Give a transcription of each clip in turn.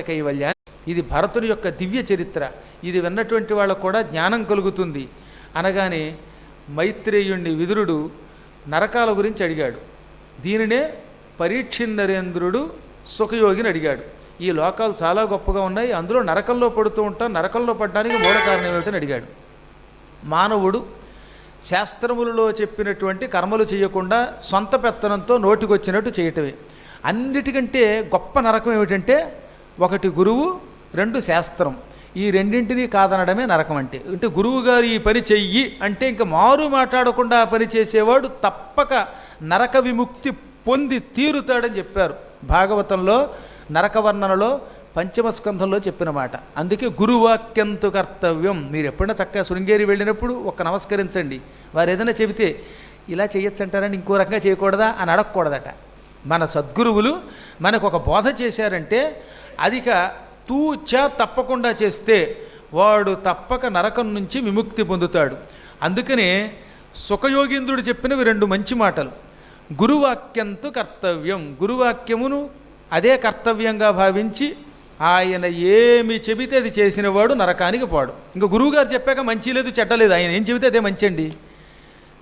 కైవల్యాన్ని ఇది భరతుని యొక్క దివ్య చరిత్ర. ఇది విన్నటువంటి వాళ్ళకు కూడా జ్ఞానం కలుగుతుంది. అనగానే మైత్రేయుణ్ణి విదురుడు నరకాల గురించి అడిగాడు. దీనినే పరీక్షిన్నరేంద్రుడు సుఖయోగిని అడిగాడు. ఈ లోకాలు చాలా గొప్పగా ఉన్నాయి. అందులో నరకంలో పడుతూ ఉంటాం. నరకంలో పడడానికి మూల కారణం ఏమిటని అడిగాడు. మానవుడు శాస్త్రములలో చెప్పినటువంటి కర్మలు చేయకుండా సొంత పెత్తనంతో నోటికొచ్చినట్టు చేయటమే. అన్నిటికంటే గొప్ప నరకం ఏమిటంటే ఒకటి గురువు రెండు శాస్త్రం. ఈ రెండింటినీ కాదనడమే నరకం అంటే. అంటే గురువు గారు ఈ పని చెయ్యి అంటే ఇంకా మారు మాట్లాడకుండా ఆ పని చేసేవాడు తప్పక నరక విముక్తి పొంది తీరుతాడని చెప్పారు. భాగవతంలో నరక వర్ణనలో పంచమ స్కంధంలో చెప్పిన మాట. అందుకే గురువాక్యంతు కర్తవ్యం. మీరు ఎప్పుడైనా చక్కగా శృంగేరి వెళ్ళినప్పుడు ఒక నమస్కరించండి. వారు ఏదైనా చెబితే ఇలా చేయొచ్చు అంటారని ఇంకో రకంగా చేయకూడదా అని అడగకూడదట. మన సద్గురువులు మనకు ఒక బోధ చేశారంటే అదిక చ తప్పకుండా చేస్తే వాడు తప్పక నరకం నుంచి విముక్తి పొందుతాడు. అందుకనే సుఖయోగీంద్రుడు చెప్పినవి రెండు మంచి మాటలు. గురువాక్యంతో కర్తవ్యం. గురువాక్యమును అదే కర్తవ్యంగా భావించి ఆయన ఏమి చెబితే అది చేసినవాడు నరకానికి పోడు. ఇంకా గురువుగారు చెప్పాక మంచి లేదు చెడ్డ లేదు. ఆయన ఏం చెబితే అదే మంచి అండి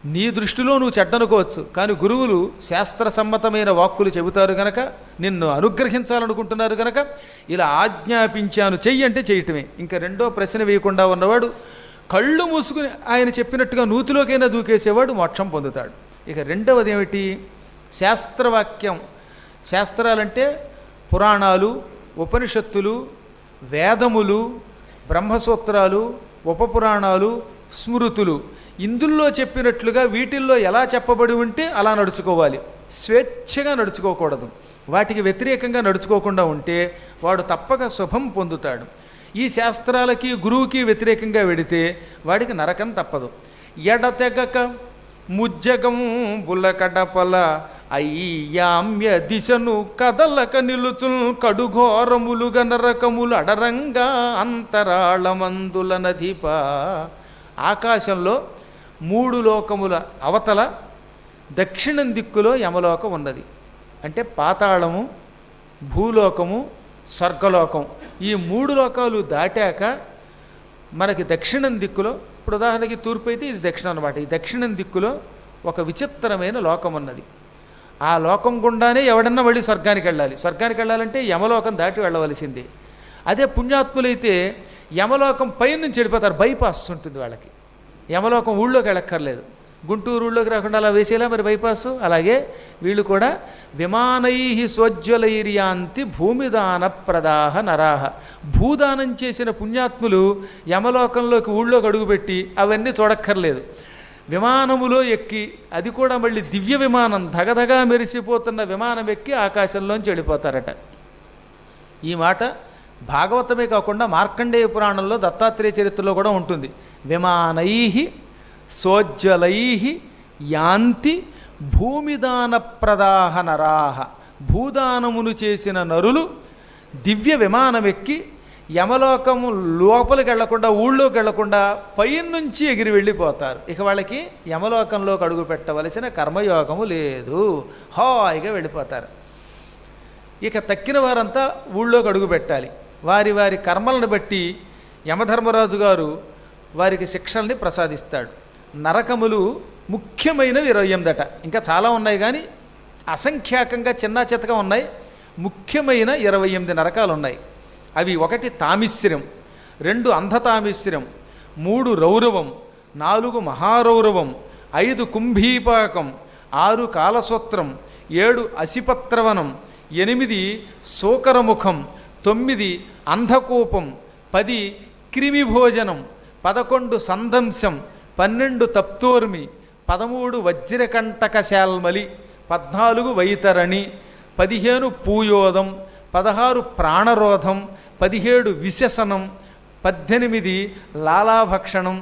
నీ దృష్టిలో నువ్వు చెడ్డనుకోవచ్చు కానీ గురువులు శాస్త్ర సమ్మతమైన వాక్కులు చెబుతారు గనక నిన్ను అనుగ్రహించాలనుకుంటున్నారు గనక ఇలా ఆజ్ఞాపించాను చెయ్యి అంటే చేయటమే ఇంకా రెండో ప్రశ్న వేయకుండా ఉన్నవాడు కళ్ళు మూసుకుని ఆయన చెప్పినట్టుగా నూతిలోకైనా దూకేసేవాడు మోక్షం పొందుతాడు. ఇక రెండవది ఏమిటి? శాస్త్రవాక్యం. శాస్త్రాలంటే పురాణాలు ఉపనిషత్తులు వేదములు బ్రహ్మసూత్రాలు ఉపపురాణాలు స్మృతులు. ఇందుల్లో చెప్పినట్లుగా వీటిల్లో ఎలా చెప్పబడి ఉంటే అలా నడుచుకోవాలి. స్వేచ్ఛగా నడుచుకోకూడదు. వాటికి వ్యతిరేకంగా నడుచుకోకుండా ఉంటే వాడు తప్పక శుభం పొందుతాడు. ఈ శాస్త్రాలకి గురువుకి వ్యతిరేకంగా వెడితే వాడికి నరకం తప్పదు. ఎడతెగక ముజ్జగం బుల్లకడపల అయ్యామ్య దిశను కదలక నిలుచు కడుఘోరములుగ నరకములు అడరంగా అంతరాళమందుల నధిప ఆకాశంలో మూడు లోకముల అవతల దక్షిణం దిక్కులో యమలోకం ఉన్నది. అంటే పాతాళము భూలోకము స్వర్గలోకం. ఈ మూడు లోకాలు దాటాక మనకి దక్షిణం దిక్కులో ఇప్పుడు ఉదాహరణకి తూర్పు అయితే ఇది దక్షిణం అనమాట ఈ దక్షిణం దిక్కులో ఒక విచిత్రమైన లోకం ఉన్నది. ఆ లోకం గుండానే ఎవడన్నా మళ్ళీ స్వర్గానికి వెళ్ళాలి. స్వర్గానికి వెళ్ళాలంటే యమలోకం దాటి వెళ్ళవలసిందే. అదే పుణ్యాత్ములైతే యమలోకం పైనుంచి వెళ్ళిపోతారు. బైపాస్ ఉంటుంది వాళ్ళకి. యమలోకం ఊళ్ళోకి వెళ్ళక్కర్లేదు. గుంటూరు ఊళ్ళోకి రాకుండా అలా వేసేలా మరి బైపాస్. అలాగే వీళ్ళు కూడా విమానై స్వజ్వలైర్యాంతి భూమిదాన ప్రదాహ నరాహ. భూదానం చేసిన పుణ్యాత్ములు యమలోకంలోకి ఊళ్ళోకి అడుగుపెట్టి అవన్నీ చూడక్కర్లేదు. విమానములో ఎక్కి అది కూడా మళ్ళీ దివ్య విమానం ధగధగా మెరిసిపోతున్న విమానం ఎక్కి ఆకాశంలోంచి వెళ్ళిపోతారట. ఈ మాట భాగవతమే కాకుండా మార్కండేయ పురాణంలో దత్తాత్రేయ చరిత్రలో కూడా ఉంటుంది. విమానై సోజ్వలై యాంతి భూమిదాన ప్రదాహ నరాహ భూదానమును చేసిన నరులు దివ్య విమానం ఎక్కి యమలోకము లోపలికి వెళ్ళకుండా ఊళ్ళోకి వెళ్ళకుండా పైనుంచి ఎగిరి వెళ్ళిపోతారు. ఇక వాళ్ళకి యమలోకంలోకి అడుగు పెట్టవలసిన కర్మయోగము లేదు. హాయిగా వెళ్ళిపోతారు. ఇక తక్కిన వారంతా ఊళ్ళోకి అడుగు పెట్టాలి. వారి వారి కర్మలను బట్టి యమధర్మరాజు గారు వారికి శిక్షల్ని ప్రసాదిస్తాడు. నరకములు ముఖ్యమైనవి ఇరవై ఎనిమిదట ఇంకా చాలా ఉన్నాయి కానీ అసంఖ్యాకంగా చిన్న చితగా ఉన్నాయి. ముఖ్యమైన ఇరవై ఎనిమిది నరకాలు ఉన్నాయి అవి ఒకటి తామిశ్రం రెండు అంధతామిశ్రం మూడు రౌరవం నాలుగు మహారౌరవం ఐదు కుంభీపాకం ఆరు కాలసూత్రం ఏడు అసిపత్రవనం ఎనిమిది శోకరముఖం తొమ్మిది అంధకూపం పది క్రిమిభోజనం పదకొండు సందంశం పన్నెండు తప్తోర్మి పదమూడు వజ్రకంటకశాల్మలి పద్నాలుగు వైతరణి పదిహేను పూయోదం పదహారు ప్రాణరోధం పదిహేడు విశసనం పద్దెనిమిది లాలాభక్షణం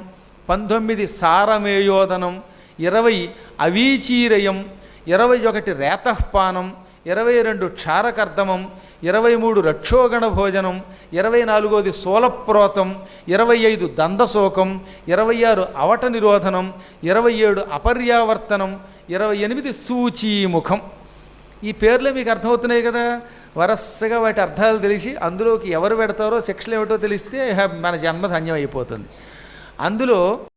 పంతొమ్మిది సారమేయోదనం ఇరవై అవీచీరయం ఇరవై ఒకటి రేతఃపానం ఇరవై రెండు క్షారకర్దమం ఇరవై మూడు రక్షోగణ భోజనం ఇరవై నాలుగోది సోలప్రోతం ఇరవై ఐదు దందశోకం ఇరవై ఆరు అవట నిరోధనం ఇరవై ఏడు అపర్యావర్తనం ఇరవై ఎనిమిది సూచీముఖం. ఈ పేర్లే మీకు అర్థమవుతున్నాయి కదా? వరసగా వాటి అర్థాలు తెలిసి అందులోకి ఎవరు పెడతారో శిక్షలు ఏమిటో తెలిస్తే మన జన్మ ధన్యం అయిపోతుంది. అందులో